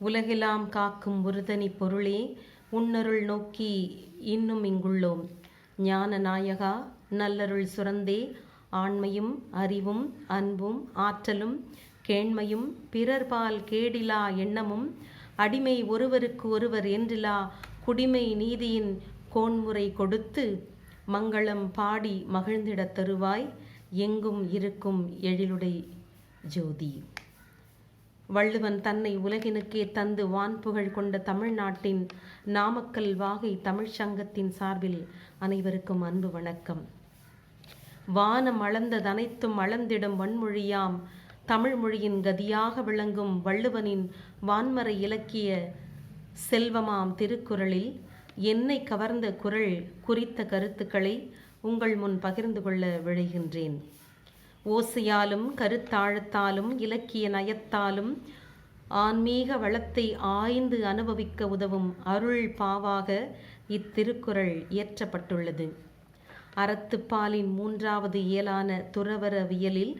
உலகெல்லாம் காக்கும் உறுதனி பொருளே உன்னருள் நோக்கி இன்னும் இங்குள்ளோம். ஞான நாயகா நல்லருள் சுரந்தே ஆண்மையும் அறிவும் அன்பும் ஆற்றலும் கேண்மையும் பிறர்பால் கேடிலா எண்ணமும் அடிமை ஒருவருக்கு ஒருவர் என்றிலா குடிமை நீதியின் கோன்முறை கொடுத்து மங்களம் பாடி மகிழ்ந்திடத் தருவாய் எங்கும் இருக்கும் எழிலுடை ஜோதி. வள்ளுவன் தன்னை உலகினுக்கே தந்து வான்புகழ் கொண்ட தமிழ்நாட்டின் நாமக்கல் வாகை தமிழ்ச் சங்கத்தின் சார்பில் அனைவருக்கும் அன்பு வணக்கம். வானம் அளந்ததனைத்தும் அளந்திடும் வன்மொழியாம் தமிழ் மொழியின் கதியாக விளங்கும் வள்ளுவனின் வான்மறை இலக்கிய செல்வமாம் திருக்குறளில் என்னை கவர்ந்த குரல் குறித்த கருத்துக்களை உங்கள் முன் பகிர்ந்து கொள்ள விழைகின்றேன். ஓசையாலும் கருத்தாழத்தாலும் இலக்கிய நயத்தாலும் ஆன்மீக வளத்தை ஆய்ந்து அனுபவிக்க உதவும் அருள் பாவாக இத்திருக்குறள் இயற்றப்பட்டுள்ளது. அறத்துப்பாலின் மூன்றாவது இயலான துறவரவியலில்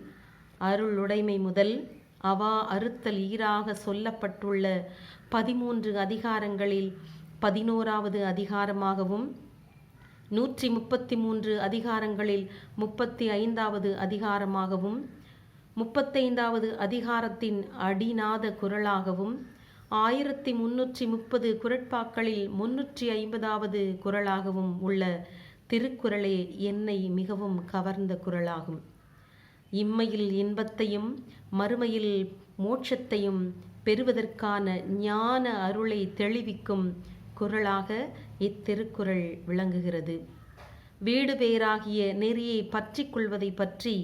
அருளுடைமை முதல் அவா அறுத்தல் ஈராக சொல்லப்பட்டுள்ள பதிமூன்று அதிகாரங்களில் பதினோராவது அதிகாரமாகவும் நூற்றி முப்பத்தி மூன்று அதிகாரங்களில் முப்பத்தி ஐந்தாவது அதிகாரமாகவும் முப்பத்தைந்தாவது அதிகாரத்தின் அடிநாத குரலாகவும் ஆயிரத்தி முன்னூற்றி முப்பது குரட்பாக்களில் முன்னூற்றி ஐம்பதாவது குரலாகவும் உள்ள திருக்குறளே என்னை மிகவும் கவர்ந்த குரலாகும் இம்மையில் இன்பத்தையும் மறுமையில் மோட்சத்தையும் பெறுவதற்கான ஞான அருளை தெளிவிக்கும் குரலாக இத்திருக்குறள் விளங்குகிறது. வீடு பேராகிய நெறியை பற்றி கொள்வதை பற்றி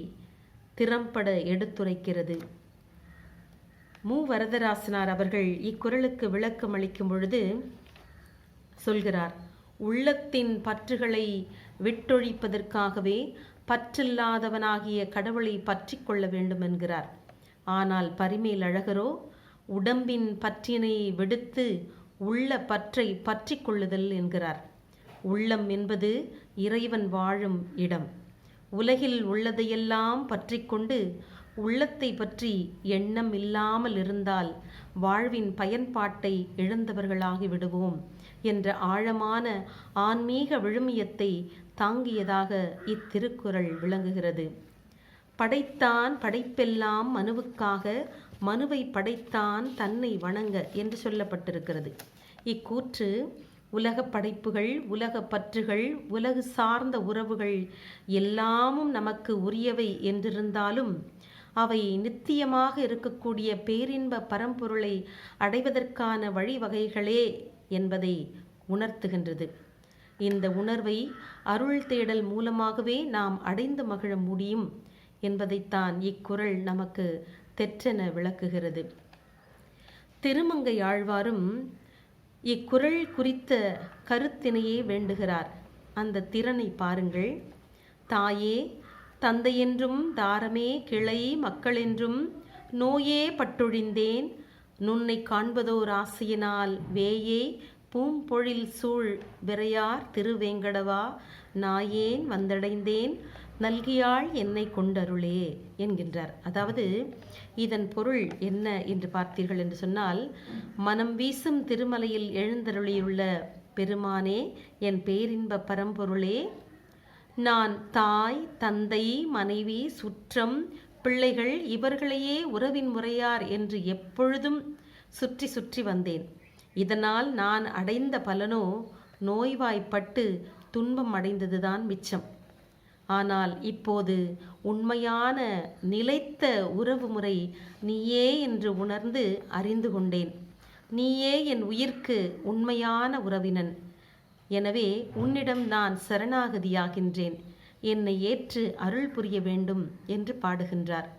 திறம்பட எடுத்துரைக்கிறது. மு. வரதராசனார் அவர்கள் இக்குறளுக்கு விளக்கம் அளிக்கும் பொழுது சொல்கிறார் உள்ளத்தின் பற்றுகளை விட்டொழிப்பதற்காகவே பற்றில்லாதவனாகிய கடவுளை பற்றி கொள்ள வேண்டும் என்கிறார். ஆனால் பரிமேல் அழகரோ உடம்பின் பற்றினை விடுத்து உள்ள பற்றை பற்றி கொள்ளுதல் என்கிறார். உள்ளம் என்பது இறைவன் வாழும் இடம். உலகில் உள்ளதையெல்லாம் பற்றி கொண்டு உள்ளத்தை பற்றி எண்ணம் இல்லாமல் இருந்தால் வாழ்வின் பயன்பாட்டை இழந்தவர்களாகி விடுவோம் என்ற ஆழமான ஆன்மீக விழுமியத்தை தாங்கியதாக இத்திருக்குறள் விளங்குகிறது. படைத்தான் படைப்பெல்லாம் மனுவுக்காக மனுவை படைத்தான் தன்னை வணங்க என்று சொல்லப்பட்டிருக்கிறது. இக்கூற்று உலக படைப்புகள் உலக பற்றுகள் உலகு சார்ந்த உறவுகள் எல்லாமும் நமக்கு உரியவை என்றிருந்தாலும் அவை நித்தியமாக இருக்கக்கூடிய பேரின்ப பரம்பொருளை அடைவதற்கான வழிவகைகளே என்பதை உணர்த்துகின்றது. இந்த உணர்வை அருள் தேடல் மூலமாகவே நாம் அடைந்து மகிழ முடியும். என்பதைத்தான் இக்குறள் நமக்கு தெற்றென விளக்குகிறது. திருமங்கை ஆழ்வாரும் இக்குறள் குறித்த கருத்தினையே வேண்டுகிறார். அந்த திறனை பாருங்கள். தாயே தந்தையென்றும் தாரமே கிளை மக்களென்றும் நோயே பட்டொழிந்தேன். நுன்னை காண்பதோர் ஆசையினால் வேயே பூம்பொழில் சூழ் விரையார் திருவேங்கடவா நாயேன் வந்தடைந்தேன். நல்கியாள் என்னை கொண்டருளே என்கின்றார். அதாவது இதன் பொருள் என்ன என்று பார்த்தீர்கள் என்று சொன்னால் மனம் வீசும் திருமலையில் எழுந்தருளியுள்ள பெருமானே என் பேரின்ப பரம்பொருளே நான் தாய் தந்தை மனைவி சுற்றம் பிள்ளைகள் இவர்களையே உறவின் முறையார் என்று எப்பொழுதும் சுற்றி சுற்றி வந்தேன். இதனால் நான் அடைந்த பலனோ நோய்வாய்ப்பட்டு துன்பம் அடைந்ததுதான் மிச்சம். ஆனால் இப்போது உண்மையான நிலைத்த உறவு முறை நீயே என்று உணர்ந்து அறிந்து கொண்டேன். நீயே என் உயிர்க்கு உண்மையான உறவினன். எனவே உன்னிடம் நான் சரணாகதியாகின்றேன். என்னை ஏற்று அருள் புரிய வேண்டும் என்று பாடுகின்றார்.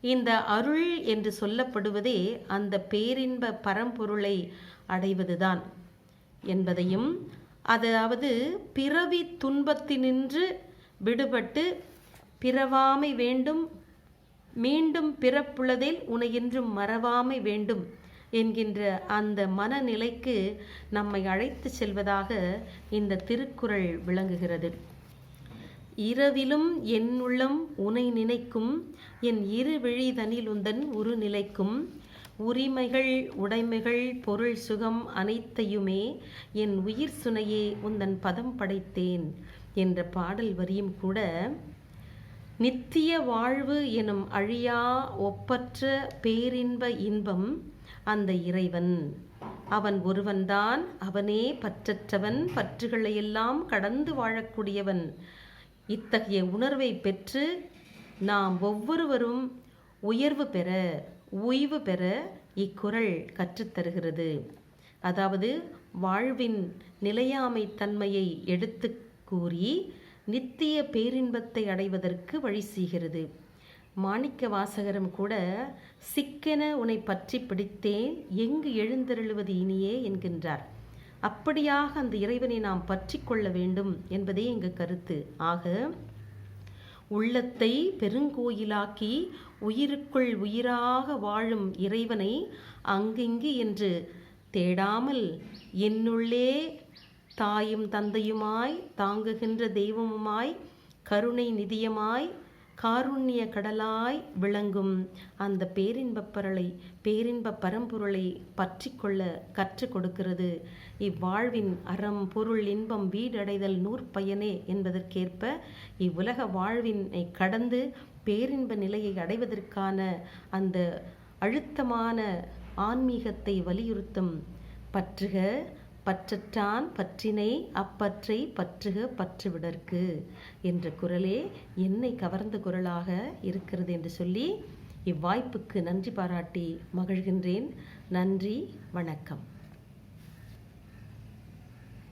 இந்த அருள் என்று சொல்லப்படுவதே அந்த பேரின்ப பரம்பொருளை அடைவதுதான் என்பதையும் அதாவது பிறவி துன்பத்தினின்று விடுபட்டு பிறவாமை வேண்டும் மீண்டும் பிறப்புள்ளதில் உனை என்றும் மறவாமை வேண்டும் என்கின்ற அந்த மனநிலைக்கு நம்மை அழைத்து செல்வதாக இந்த திருக்குறள் விளங்குகிறது. இரவிலும் என் உள்ளம் உனை நினைக்கும் என் இரு விழிதனில் உந்தன் உரு நிலைக்கும் உரிமைகள் உடைமைகள் பொருள் சுகம் அனைத்தையுமே என் உயிர் சுனையே உந்தன் பதம் படைத்தேன். என்ற பாடல் வரியும் கூட நித்திய வாழ்வு எனும் அழியா ஒப்பற்ற பேரின்ப இன்பம் அந்த இறைவன். அவன் ஒருவன்தான் அவனே பற்றற்றவன் பற்றுகளையெல்லாம் கடந்து வாழக்கூடியவன். இத்தகைய உணர்வை பெற்று நாம் ஒவ்வொருவரும் உயர்வு பெற ஓய்வு பெற இக்குரல் கற்றுத்தருகிறது அதாவது வாழ்வின் நிலையாமை தன்மையை எடுத்து கூறி நித்திய பேரின்பத்தை அடைவதற்கு வழி செய்கிறது. மாணிக்க வாசகரும் கூட சிக்கென உன்னை பற்றி பிடித்தேன் எங்கு எழுந்தருளுவது இனியே? என்கின்றார். அப்படியாக அந்த இறைவனை நாம் பற்றி கொள்ள வேண்டும் என்பதே எங்கு கருத்து. ஆக உள்ளத்தை பெருங்கோயிலாக்கி உயிருக்குள் உயிராக வாழும் இறைவனை அங்கிங்கு என்று தேடாமல் என்னுள்ளே தாயும் தந்தையுமாய் தாங்குகின்ற தெய்வமுமாய் கருணை நிதியமாய் காருண்ய கடலாய் விளங்கும் அந்த பேரின்பப் பரலை பேரின்ப பரம்பொருளை பற்றி கொள்ள கற்றுக் கொடுக்கிறது. இவ்வாழ்வின் அறம் பொருள் இன்பம் வீடடைதல் நூற்பயனே என்பதற்கேற்ப இவ்வுலக வாழ்வினை கடந்து பேரின்ப நிலையை அடைவதற்கான அந்த அழுத்தமான ஆன்மீகத்தை வலியுறுத்தும் பற்றுக பற்றற்றான் பற்றினை அப்பற்றை பற்றுக பற்றுவிடற்கு என்ற குரலே என்னை கவர்ந்த குரலாக இருக்கிறது என்று சொல்லி இவ்வாய்ப்புக்கு நன்றி பாராட்டி மகிழ்கின்றேன். நன்றி வணக்கம்.